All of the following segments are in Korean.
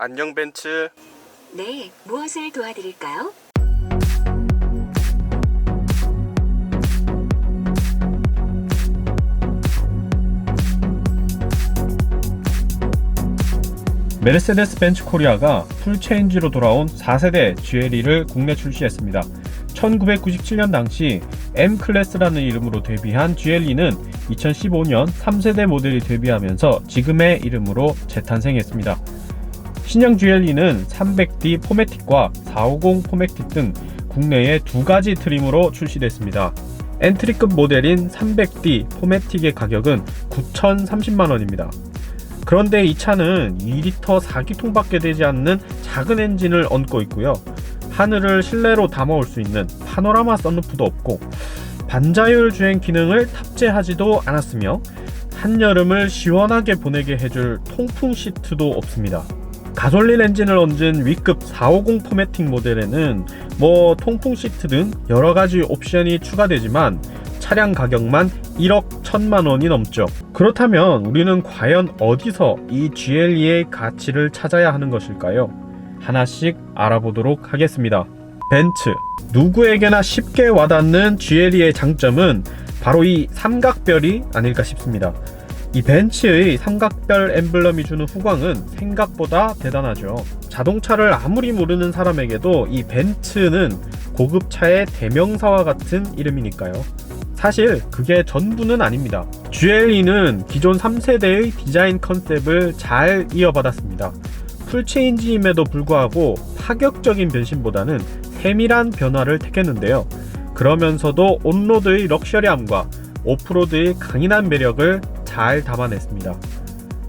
안녕 벤츠. 네, 무엇을 도와드릴까요? 메르세데스 벤츠 코리아가 풀체인지로 돌아온 4세대 GLE를 국내 출시했습니다. 1997년 당시 M 클래스라는 이름으로 데뷔한 GLE는 2015년 3세대 모델이 데뷔하면서 지금의 이름으로 재탄생했습니다. 신형 GLE는 300D 포매틱과 450 포매틱 등 국내에 두 가지 트림으로 출시됐습니다. 엔트리급 모델인 300D 포매틱의 가격은 9,030만 원입니다. 그런데 이 차는 2리터 4기통밖에 되지 않는 작은 엔진을 얹고 있고요. 하늘을 실내로 담아올 수 있는 파노라마 썬루프도 없고 반자율 주행 기능을 탑재하지도 않았으며 한여름을 시원하게 보내게 해줄 통풍 시트도 없습니다. 가솔린 엔진을 얹은 위급 450 포매틱 모델에는 뭐 통풍 시트 등 여러 가지 옵션이 추가되지만 차량 가격만 1억 1천만 원이 넘죠. 그렇다면 우리는 과연 어디서 이 GLE의 가치를 찾아야 하는 것일까요? 하나씩 알아보도록 하겠습니다. 벤츠. 누구에게나 쉽게 와닿는 GLE의 장점은 바로 이 삼각별이 아닐까 싶습니다. 이 벤츠의 삼각별 엠블럼이 주는 후광은 생각보다 대단하죠. 자동차를 아무리 모르는 사람에게도 이 벤츠는 고급차의 대명사와 같은 이름이니까요. 사실 그게 전부는 아닙니다. GLE는 기존 3세대의 디자인 컨셉을 잘 이어받았습니다. 풀체인지임에도 불구하고 파격적인 변신보다는 세밀한 변화를 택했는데요. 그러면서도 온로드의 럭셔리함과 오프로드의 강인한 매력을 잘 담아냈습니다.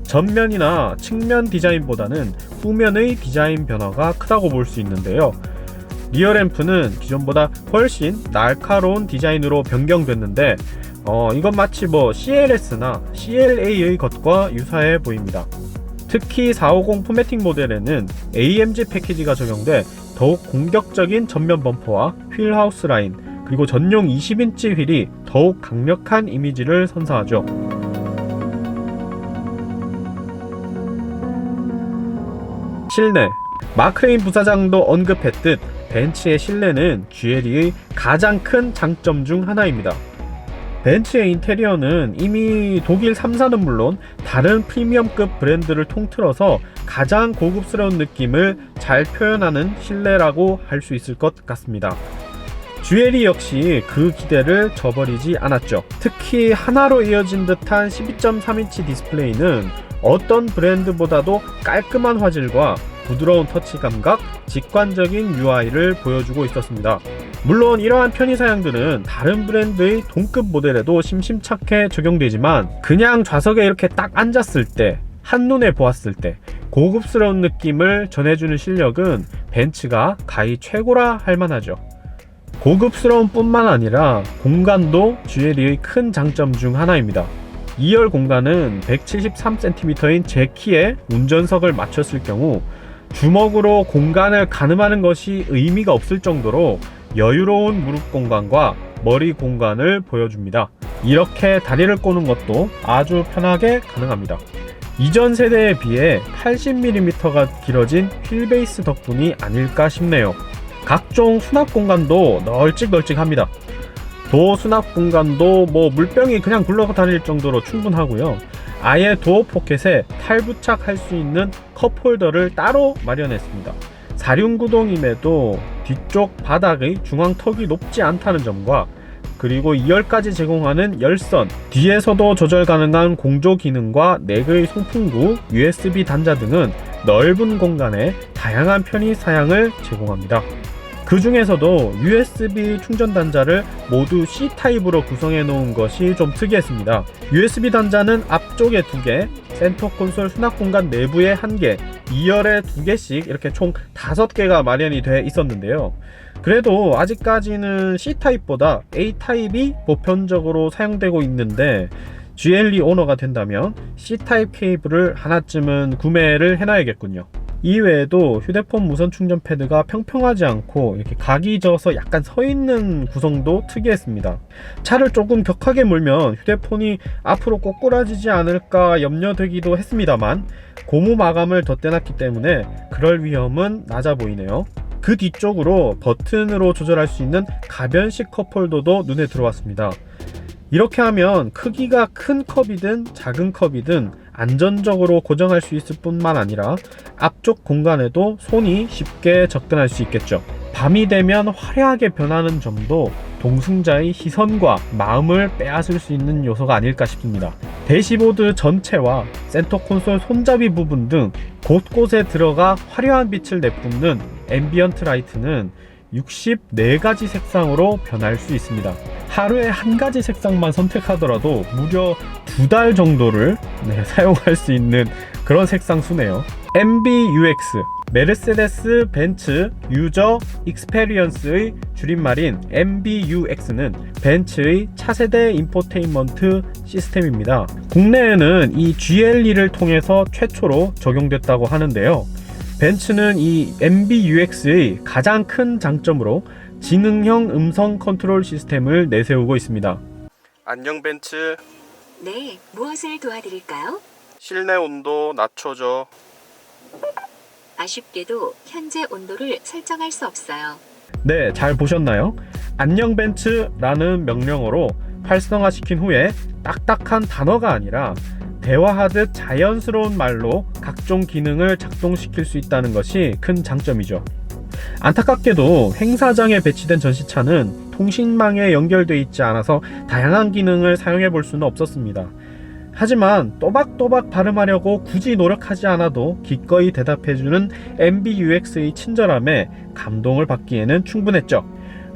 전면이나 측면 디자인보다는 후면의 디자인 변화가 크다고 볼 수 있는데요. 리어램프는 기존보다 훨씬 날카로운 디자인으로 변경됐는데 어, 이건 마치 뭐 CLS나 CLA의 것과 유사해 보입니다. 특히 450 포매틱 모델에는 AMG 패키지가 적용돼 더욱 공격적인 전면 범퍼와 휠 하우스 라인 그리고 전용 20인치 휠이 더욱 강력한 이미지를 선사하죠. 실내 마크레인 부사장도 언급했듯 벤츠의 실내는 GLE의 가장 큰 장점 중 하나입니다. 벤츠의 인테리어는 이미 독일 3사는 물론 다른 프리미엄급 브랜드를 통틀어서 가장 고급스러운 느낌을 잘 표현하는 실내라고 할 수 있을 것 같습니다. GLE 역시 그 기대를 저버리지 않았죠. 특히 하나로 이어진 듯한 12.3인치 디스플레이는 어떤 브랜드보다도 깔끔한 화질과 부드러운 터치 감각, 직관적인 UI를 보여주고 있었습니다. 물론 이러한 편의 사양들은 다른 브랜드의 동급 모델에도 심심찮게 적용되지만 그냥 좌석에 이렇게 딱 앉았을 때 한눈에 보았을 때 고급스러운 느낌을 전해주는 실력은 벤츠가 가히 최고라 할 만하죠. 고급스러운 뿐만 아니라 공간도 GLE의 큰 장점 중 하나입니다. 2열 공간은 173cm인 제 키에 운전석을 맞췄을 경우 주먹으로 공간을 가늠하는 것이 의미가 없을 정도로 여유로운 무릎 공간과 머리 공간을 보여줍니다. 이렇게 다리를 꼬는 것도 아주 편하게 가능합니다. 이전 세대에 비해 80mm가 길어진 휠베이스 덕분이 아닐까 싶네요. 각종 수납 공간도 널찍널찍합니다. 도어 수납 공간도 뭐 물병이 그냥 굴러다닐 정도로 충분하고요. 아예 도어 포켓에 탈부착할 수 있는 컵 홀더를 따로 마련했습니다. 사륜구동임에도 뒤쪽 바닥의 중앙 턱이 높지 않다는 점과 그리고 2열까지 제공하는 열선, 뒤에서도 조절 가능한 공조 기능과 4개의 송풍구, USB 단자 등은 넓은 공간에 다양한 편의 사양을 제공합니다. 그 중에서도 USB 충전 단자를 모두 C 타입으로 구성해 놓은 것이 좀 특이했습니다. USB 단자는 앞쪽에 2개, 센터 콘솔 수납 공간 내부에 1개, 2열에 2개씩 이렇게 총 5개가 마련이 돼 있었는데요. 그래도 아직까지는 C타입보다 A타입이 보편적으로 사용되고 있는데 GLE 오너가 된다면 C타입 케이블을 하나쯤은 구매를 해놔야겠군요. 이외에도 휴대폰 무선 충전 패드가 평평하지 않고 이렇게 각이 져서 약간 서 있는 구성도 특이했습니다. 차를 조금 격하게 몰면 휴대폰이 앞으로 꼬꾸라지지 않을까 염려되기도 했습니다만 고무 마감을 덧대놨기 때문에 그럴 위험은 낮아 보이네요. 그 뒤쪽으로 버튼으로 조절할 수 있는 가변식 컵홀더도 눈에 들어왔습니다. 이렇게 하면 크기가 큰 컵이든 작은 컵이든 안전적으로 고정할 수 있을 뿐만 아니라 앞쪽 공간에도 손이 쉽게 접근할 수 있겠죠. 밤이 되면 화려하게 변하는 점도 동승자의 시선과 마음을 빼앗을 수 있는 요소가 아닐까 싶습니다. 대시보드 전체와 센터 콘솔 손잡이 부분 등 곳곳에 들어가 화려한 빛을 내뿜는 앰비언트 라이트는 64가지 색상으로 변할 수 있습니다. 하루에 한 가지 색상만 선택하더라도 무려 두 달 정도를 네, 사용할 수 있는 그런 색상 수네요. MBUX 메르세데스 벤츠 유저 익스페리언스의 줄임말인 MBUX는 벤츠의 차세대 인포테인먼트 시스템입니다. 국내에는 이 GLE를 통해서 최초로 적용됐다고 하는데요. 벤츠는 이 MBUX의 가장 큰 장점으로 지능형 음성 컨트롤 시스템을 내세우고 있습니다. 안녕 벤츠. 네, 무엇을 도와드릴까요? 실내 온도 낮춰줘. 아쉽게도 현재 온도를 설정할 수 없어요. 네, 잘 보셨나요? 안녕 벤츠라는 명령어로 활성화시킨 후에 딱딱한 단어가 아니라 대화하듯 자연스러운 말로 각종 기능을 작동시킬 수 있다는 것이 큰 장점이죠. 안타깝게도 행사장에 배치된 전시차는 통신망에 연결되어 있지 않아서 다양한 기능을 사용해 볼 수는 없었습니다. 하지만 또박또박 발음하려고 굳이 노력하지 않아도 기꺼이 대답해주는 MBUX의 친절함에 감동을 받기에는 충분했죠.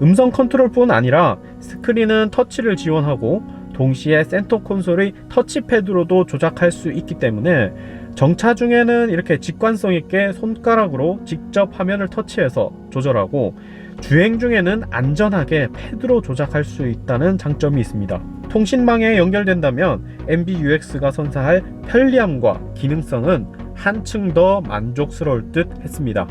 음성 컨트롤뿐 아니라 스크린은 터치를 지원하고 동시에 센터 콘솔의 터치패드로도 조작할 수 있기 때문에 정차 중에는 이렇게 직관성 있게 손가락으로 직접 화면을 터치해서 조절하고 주행 중에는 안전하게 패드로 조작할 수 있다는 장점이 있습니다. 통신망에 연결된다면 MBUX가 선사할 편리함과 기능성은 한층 더 만족스러울 듯 했습니다.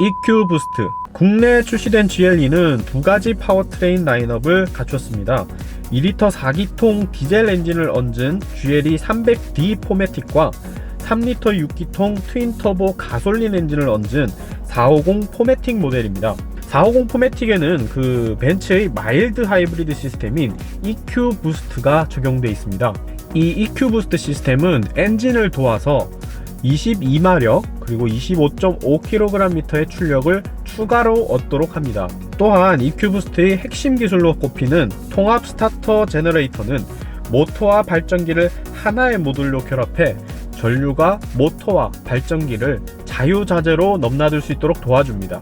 EQ 부스트 국내에 출시된 GLE는 두 가지 파워트레인 라인업을 갖췄습니다. 2리터 4기통 디젤 엔진을 얹은 GLE 300D 포매틱과 3리터 6기통 트윈 터보 가솔린 엔진을 얹은 450 포매틱 모델입니다. 450 포매틱에는 그 벤츠의 마일드 하이브리드 시스템인 EQ 부스트가 적용되어 있습니다. 이 EQ 부스트 시스템은 엔진을 도와서 22마력 그리고 25.5kgm의 출력을 추가로 얻도록 합니다. 또한 EQ 부스트의 핵심 기술로 꼽히는 통합 스타터 제너레이터는 모터와 발전기를 하나의 모듈로 결합해 전류가 모터와 발전기를 자유자재로 넘나들 수 있도록 도와줍니다.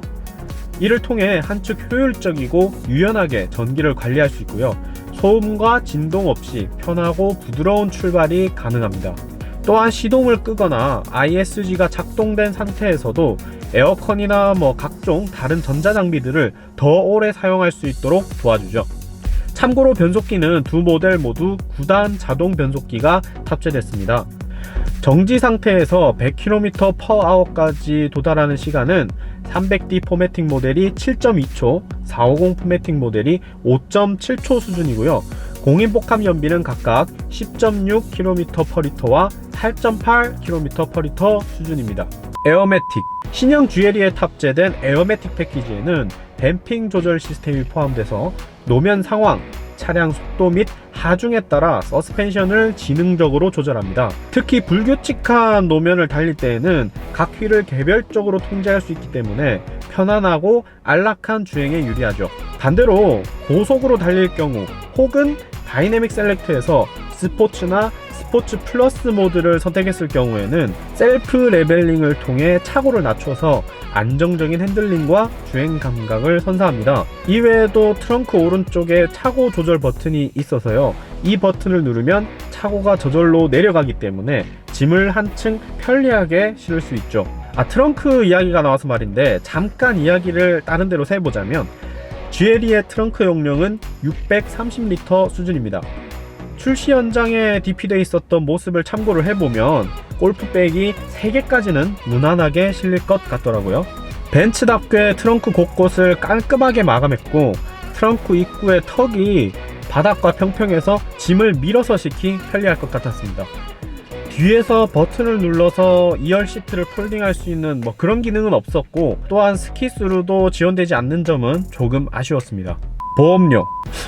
이를 통해 한측 효율적이고 유연하게 전기를 관리할 수 있고요. 소음과 진동 없이 편하고 부드러운 출발이 가능합니다. 또한 시동을 끄거나 ISG가 작동된 상태에서도 에어컨이나 뭐 각종 다른 전자장비들을 더 오래 사용할 수 있도록 도와주죠. 참고로 변속기는 두 모델 모두 9단 자동 변속기가 탑재됐습니다. 정지 상태에서 100km/h까지 도달하는 시간은 300D 포매틱 모델이 7.2초, 450 포매틱 모델이 5.7초 수준이고요. 공인 복합 연비는 각각 10.6km/L와 8.8km/L 수준입니다. 에어매틱 신형 GLE에 탑재된 에어매틱 패키지에는 댐핑 조절 시스템이 포함돼서 노면 상황, 차량 속도 및 하중에 따라 서스펜션을 지능적으로 조절합니다. 특히 불규칙한 노면을 달릴 때에는 각 휠을 개별적으로 통제할 수 있기 때문에 편안하고 안락한 주행에 유리하죠. 반대로 고속으로 달릴 경우 혹은 다이내믹 셀렉트에서 스포츠나 스포츠 플러스 모드를 선택했을 경우에는 셀프 레벨링을 통해 차고를 낮춰서 안정적인 핸들링과 주행 감각을 선사합니다. 이외에도 트렁크 오른쪽에 차고 조절 버튼이 있어서요. 이 버튼을 누르면 차고가 저절로 내려가기 때문에 짐을 한층 편리하게 실을 수 있죠. 아, 트렁크 이야기가 나와서 말인데 잠깐 이야기를 다른 데로 세보자면 GLE의 트렁크 용량은 630리터 수준입니다. 출시 현장에 DP되어 있었던 모습을 참고를 해보면 골프백이 3개까지는 무난하게 실릴 것 같더라고요. 벤츠답게 트렁크 곳곳을 깔끔하게 마감했고 트렁크 입구의 턱이 바닥과 평평해서 짐을 밀어서 싣기 편리할 것 같았습니다. 뒤에서 버튼을 눌러서 2열 시트를 폴딩할 수 있는 뭐 그런 기능은 없었고 또한 스키스루도 지원되지 않는 점은 조금 아쉬웠습니다. 보험료.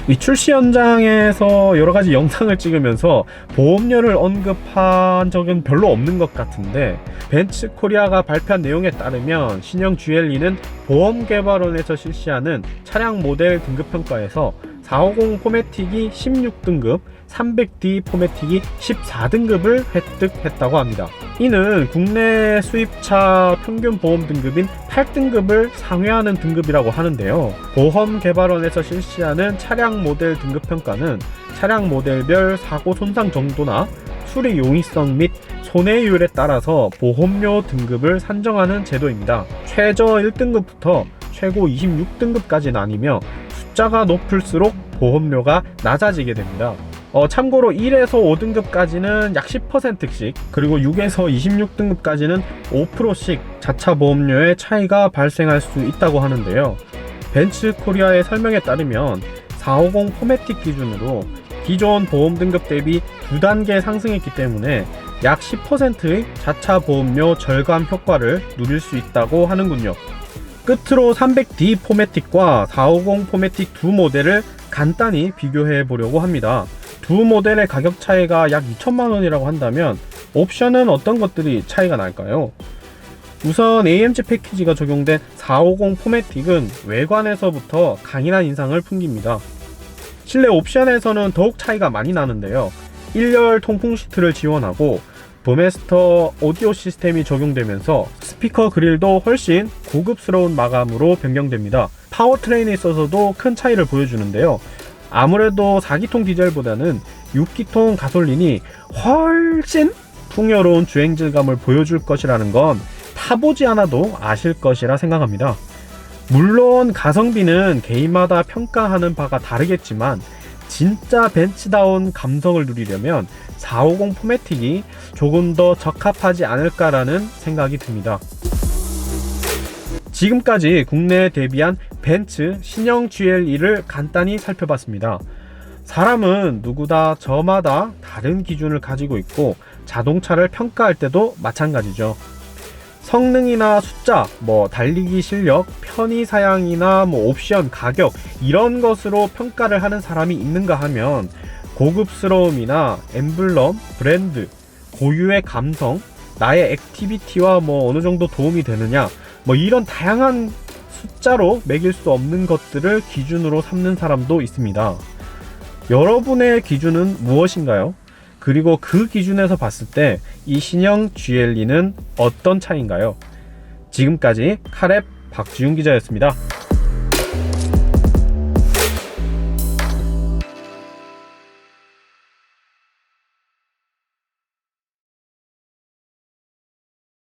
이 출시 현장에서 여러 가지 영상을 찍으면서 보험료를 언급한 적은 별로 없는 것 같은데 벤츠 코리아가 발표한 내용에 따르면 신형 GLE는 보험개발원에서 실시하는 차량 모델 등급 평가에서 450 포매틱이 16등급, 300D 포매틱이 14등급을 획득했다고 합니다. 이는 국내 수입차 평균 보험 등급인 8등급을 상회하는 등급이라고 하는데요. 보험개발원에서 실시하는 차량 모델 등급 평가는 차량 모델별 사고 손상 정도나 수리 용이성 및 손해율에 따라서 보험료 등급을 산정하는 제도입니다. 최저 1등급부터 최고 26등급까지 나뉘며 숫자가 높을수록 보험료가 낮아지게 됩니다. 어, 참고로 1에서 5등급까지는 약 10%씩, 그리고 6에서 26등급까지는 5%씩 자차 보험료의 차이가 발생할 수 있다고 하는데요. 벤츠 코리아의 설명에 따르면 450 포매틱 기준으로 기존 보험 등급 대비 두 단계 상승했기 때문에 약 10%의 자차 보험료 절감 효과를 누릴 수 있다고 하는군요. 끝으로 300D 포매틱과 450 포매틱 두 모델을 간단히 비교해 보려고 합니다. 두 모델의 가격 차이가 약 2천만 원이라고 한다면 옵션은 어떤 것들이 차이가 날까요? 우선 AMG 패키지가 적용된 450 포매틱은 외관에서부터 강인한 인상을 풍깁니다. 실내 옵션에서는 더욱 차이가 많이 나는데요. 1열 통풍 시트를 지원하고 버메스터 오디오 시스템이 적용되면서 스피커 그릴도 훨씬 고급스러운 마감으로 변경됩니다. 파워트레인에 있어서도 큰 차이를 보여주는데요. 아무래도 4기통 디젤보다는 6기통 가솔린이 훨씬 풍요로운 주행 질감을 보여줄 것이라는 건 타보지 않아도 아실 것이라 생각합니다. 물론 가성비는 개인마다 평가하는 바가 다르겠지만 진짜 벤츠다운 감성을 누리려면 450 포매틱이 조금 더 적합하지 않을까라는 생각이 듭니다. 지금까지 국내에 데뷔한 벤츠 신형 GLE를 간단히 살펴봤습니다. 사람은 누구다 저마다 다른 기준을 가지고 있고 자동차를 평가할 때도 마찬가지죠. 성능이나 숫자, 뭐 달리기 실력, 편의 사양이나 뭐 옵션, 가격 이런 것으로 평가를 하는 사람이 있는가 하면 고급스러움이나 엠블럼, 브랜드, 고유의 감성, 나의 액티비티와 뭐 어느 정도 도움이 되느냐 뭐 이런 다양한 숫자로 매길 수 없는 것들을 기준으로 삼는 사람도 있습니다. 여러분의 기준은 무엇인가요? 그리고 그 기준에서 봤을 때 이 신형 GLE는 어떤 차인가요? 지금까지 카랩 박지훈 기자였습니다.